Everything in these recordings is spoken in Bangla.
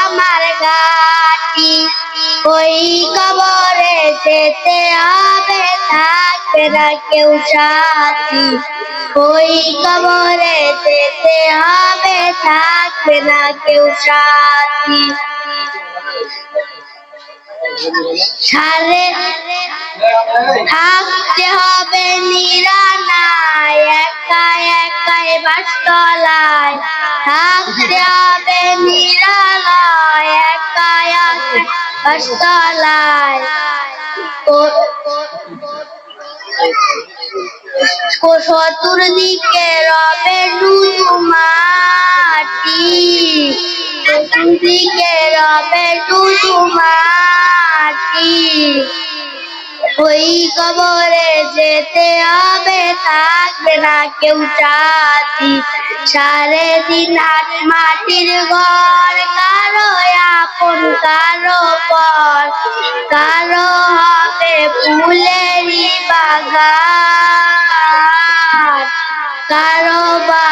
আমার ওই কবরে যেতে হবে, থাকবে না কেউ সাথী। ওই কবরে যেতে হবে, থাকবে না কেউ থাকতে হবে নিরানায় একা একাই বাসতলায় থাকতে হবে নিরালয় একা একাই বাসতলায় চতুর্দিকে রবে শুধু মাটি। চতুর্দিকে রবে শুধু মাটি ওই কবরে যেতে হবে, থাকবে না কেউ সারে দিন হাট মাটির ঘর, কারও আপন, কারও পর। কারও হবে ফুলেরই বাগান। কারও বা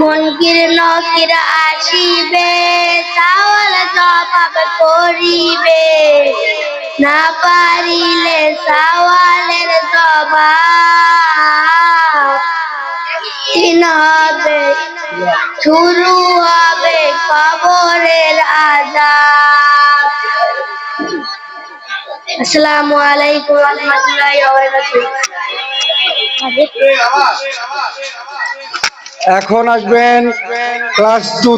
মনকির নকির আসিবে, চাওয়াল জবাব করিবে। না পারিলে সওয়ালের জবাব শুরু হবে কবরের আজাব। আসসালামু আলাইকুম রহমতুল্লাহি এখন আসবেন ক্লাস টু